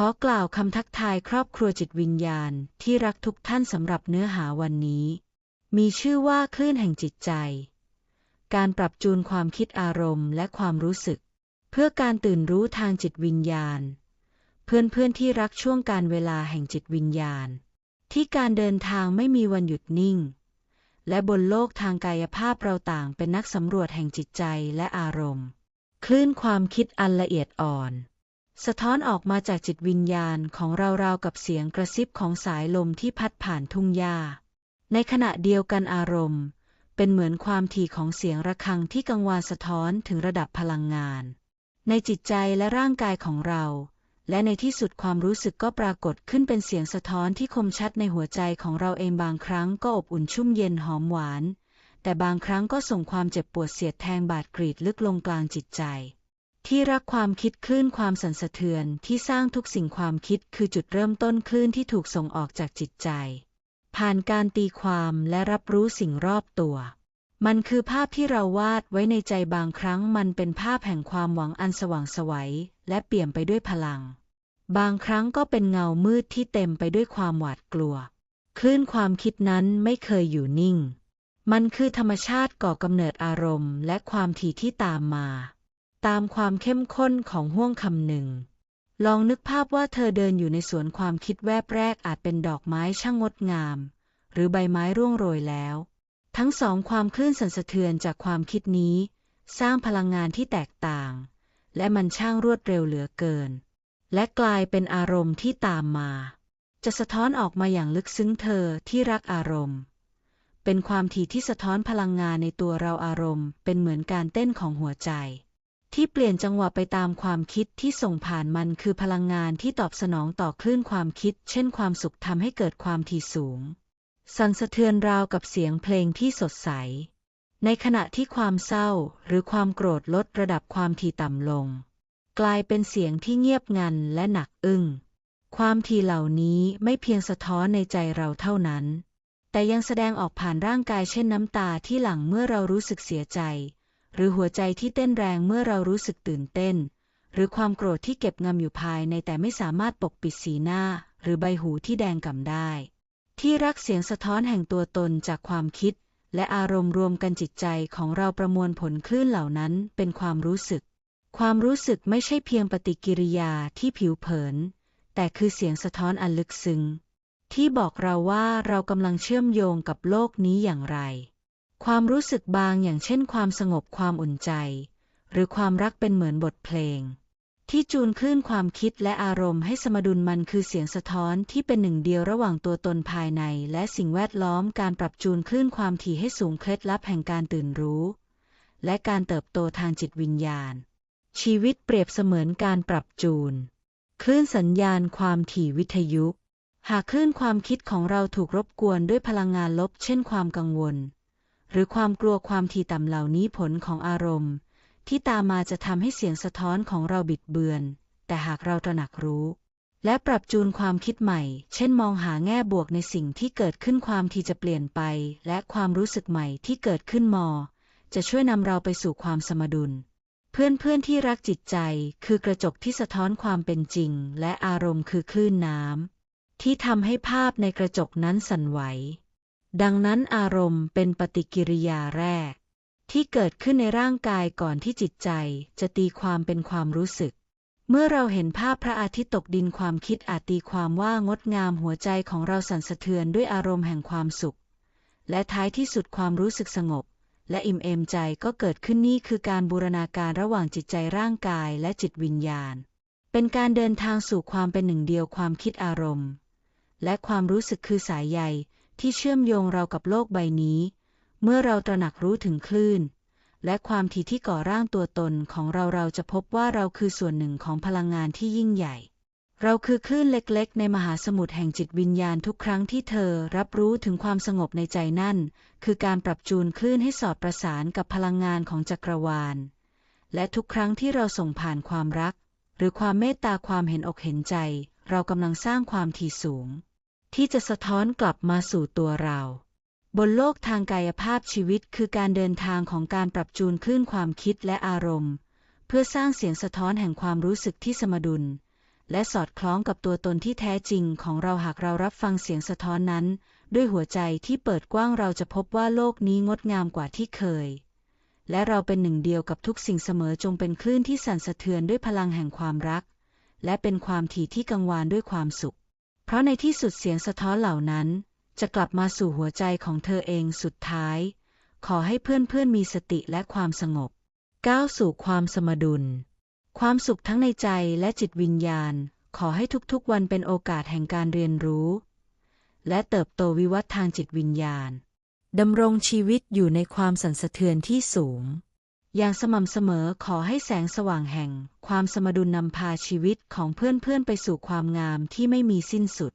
ขอกล่าวคำทักทายครอบครัวจิตวิญญาณที่รักทุกท่านสำหรับเนื้อหาวันนี้ มีชื่อว่าคลื่นแห่งจิตใจ การปรับจูนความคิดอารมณ์และความรู้สึก เพื่อการตื่นรู้ทางจิตวิญญาณ เพื่อนๆที่รักช่วงการเวลาแห่งจิตวิญญาณ ที่การเดินทางไม่มีวันหยุดนิ่ง และบนโลกทางกายภาพเราต่างเป็นนักสำรวจแห่งจิตใจและอารมณ์ คลื่นความคิดอันละเอียดอ่อน สะท้อนออกมาจากจิตวิญญาณของเราราวกับเสียงกระซิบของสายลมที่พัดผ่านทุ่งหญ้า ในขณะเดียวกันอารมณ์ เป็นเหมือนความถี่ของเสียงระฆังที่กังวานสะท้อนถึงระดับพลังงาน ในจิตใจและร่างกายของเรา และในที่สุดความรู้สึกก็ปรากฏขึ้นเป็นเสียงสะท้อนที่คมชัดในหัวใจของเราเองบางครั้งก็อบอุ่นชุ่มเย็นหอมหวาน แต่บางครั้งก็ส่งความเจ็บปวดเสียดแทงบาดกรีดลึกลงกลางจิตใจ ที่รักความคิดคลื่นความสั่นสะเทือนที่สร้างทุกสิ่งความคิดคือจุดเริ่มต้นคลื่นที่ถูกส่งออกจากจิตใจ ผ่านการตีความและรับรู้สิ่งรอบตัว มันคือภาพที่เราวาดไว้ในใจบางครั้งมันเป็นภาพแห่งความหวังอันสว่างไสวัยและเปี่ยมไปด้วยพลัง บางครั้งก็เป็นเงามืดที่เต็มไปด้วยความหวาดกลัว คลื่นความคิดนั้นไม่เคยอยู่นิ่ง มันคือธรรมชาติก่อกำเนิดอารมณ์และความถี่ที่ตามมา ตามความเข้มข้นของห่วงคำหนึ่ง ลองนึกภาพว่าเธอเดินอยู่ในสวนความคิดแวบแรกอาจเป็นดอกไม้ช่างงดงาม หรือใบไม้ร่วงโรยแล้ว ทั้งสองความคลื่นสั่นสะเทือนจากความคิดนี้ สร้างพลังงานที่แตกต่าง และมันช่างรวดเร็วเหลือเกิน และกลายเป็นอารมณ์ที่ตามมา จะสะท้อนออกมาอย่างลึกซึ้งเธอที่รักอารมณ์เป็นความถี่ที่สะท้อนพลังงานในตัวเราอารมณ์ เป็นเหมือนการเต้นของหัวใจ ที่เปลี่ยนจังหวะไปตามความคิดที่ส่งผ่านมันคือพลังงานที่ตอบสนองต่อคลื่นความคิด เช่นความสุขทำให้เกิดความถี่สูง สั่นสะเทือนราวกับเสียงเพลงที่สดใส ในขณะที่ความเศร้าหรือความโกรธลดระดับความถี่ต่ำลง กลายเป็นเสียงที่เงียบงันและหนักอึ้ง ความถี่เหล่านี้ไม่เพียงสะท้อนในใจเราเท่านั้น แต่ยังแสดงออกผ่านร่างกายเช่นน้ำตาที่หลั่งเมื่อเรารู้สึกเสียใจ หรือหัวใจที่เต้นแรงเมื่อเรารู้สึกตื่นเต้น หรือความโกรธที่เก็บงำอยู่ภายในแต่ไม่สามารถปกปิดสีหน้า หรือใบหูที่แดงก่ำได้ ที่รักเสียงสะท้อนแห่งตัวตนจากความคิด และอารมณ์รวมกันจิตใจของเราประมวลผลคลื่นเหล่านั้นเป็นความรู้สึก ความรู้สึกไม่ใช่เพียงปฏิกิริยาที่ผิวเผิน แต่คือเสียงสะท้อนอันลึกซึ้งที่บอกเราว่าเรากำลังเชื่อมโยงกับโลกนี้อย่างไร ความรู้สึกบางอย่างเช่นความสงบความอุ่นใจ หรือความรักเป็นเหมือนบทเพลง ที่จูนคลื่นความคิดและอารมณ์ให้สมดุลมันคือเสียงสะท้อนที่เป็นหนึ่งเดียวระหว่างตัวตนภายใน และสิ่งแวดล้อมการปรับจูนคลื่นความถี่ให้สูงเคล็ดลับแห่งการตื่นรู้ และการเติบโตทางจิตวิญญาณ ชีวิตเปรียบเสมือนการปรับจูน คลื่นสัญญาณความถี่วิทยุ หากคลื่นความคิดของเราถูกรบกวนด้วยพลังงานลบ เช่นความกังวล หรือความกลัวความถี่ต่ำเหล่านี้ผลของอารมณ์ ที่ตามมาจะทำให้เสียงสะท้อนของเราบิดเบือน แต่หากเราตระหนักรู้ และปรับจูนความคิดใหม่ เช่นมองหาแง่บวกในสิ่งที่เกิดขึ้นความที่จะเปลี่ยนไป และความรู้สึกใหม่ที่เกิดขึ้นมอ จะช่วยนำเราไปสู่ความสมดุล เพื่อนๆที่รักจิตใจ คือกระจกที่สะท้อนความเป็นจริง และอารมณ์คือคลื่นน้ำที่ทำให้ภาพในกระจกนั้นสั่นไหว ดังนั้นอารมณ์เป็นปฏิกิริยาแรก ที่เกิดขึ้นในร่างกายก่อนที่จิตใจจะตีความเป็นความรู้สึก เมื่อเราเห็นภาพพระอาทิตย์ตกดินความคิดอาจตีความว่างดงามหัวใจของเราสั่นสะเทือนด้วยอารมณ์แห่งความสุข และท้ายที่สุดความรู้สึกสงบ และอิ่มเอมใจก็เกิดขึ้นนี่คือการบูรณาการระหว่างจิตใจร่างกายและจิตวิญญาณ เป็นการเดินทางสู่ความเป็นหนึ่งเดียวความคิดอารมณ์ และความรู้สึกคือสายใย ที่เชื่อมโยงเรากับโลกใบนี้ เมื่อเราตระหนักรู้ถึงคลื่น และความถี่ที่ก่อร่างตัวตนของเราเราจะพบว่าเราคือส่วนหนึ่งของพลังงานที่ยิ่งใหญ่ เราคือคลื่นเล็กๆ ในมหาสมุทรแห่งจิตวิญญาณทุกครั้งที่เธอรับรู้ถึงความสงบในใจนั่น คือการปรับจูนคลื่นให้สอดประสานกับพลังงานของจักรวาล และทุกครั้งที่เราส่งผ่านความรัก หรือความเมตตาความเห็นอกเห็นใจ เรากำลังสร้างความถี่สูง ที่จะสะท้อนกลับมาสู่ตัวเรา บนโลกทางกายภาพชีวิตคือการเดินทางของการปรับจูนคลื่นความคิดและอารมณ์ เพื่อสร้างเสียงสะท้อนแห่งความรู้สึกที่สมดุล และสอดคล้องกับตัวตนที่แท้จริงของเราหากเรารับฟังเสียงสะท้อนนั้น ด้วยหัวใจที่เปิดกว้างเราจะพบว่าโลกนี้งดงามกว่าที่เคย และเราเป็นหนึ่งเดียวกับทุกสิ่งเสมอจงเป็นคลื่นที่สั่นสะเทือนด้วยพลังแห่งความรัก และเป็นความถี่ที่กังวานด้วยความสุข เพราะในที่สุดเสียงสะท้อนเหล่านั้น จะกลับมาสู่หัวใจของเธอเองสุดท้าย ขอให้เพื่อนๆมีสติและความสงบ ก้าวสู่ความสมดุล ความสุขทั้งในใจและจิตวิญญาณ ขอให้ทุกๆวันเป็นโอกาสแห่งการเรียนรู้ และเติบโตวิวัฒน์ทางจิตวิญญาณดำรงชีวิตอยู่ในความสั่นสะเทือนที่สูง อย่างสม่ำเสมอขอให้แสงสว่างแห่ง ความสมดุลนำพาชีวิตของเพื่อนๆไปสู่ความงามที่ไม่มีสิ้นสุด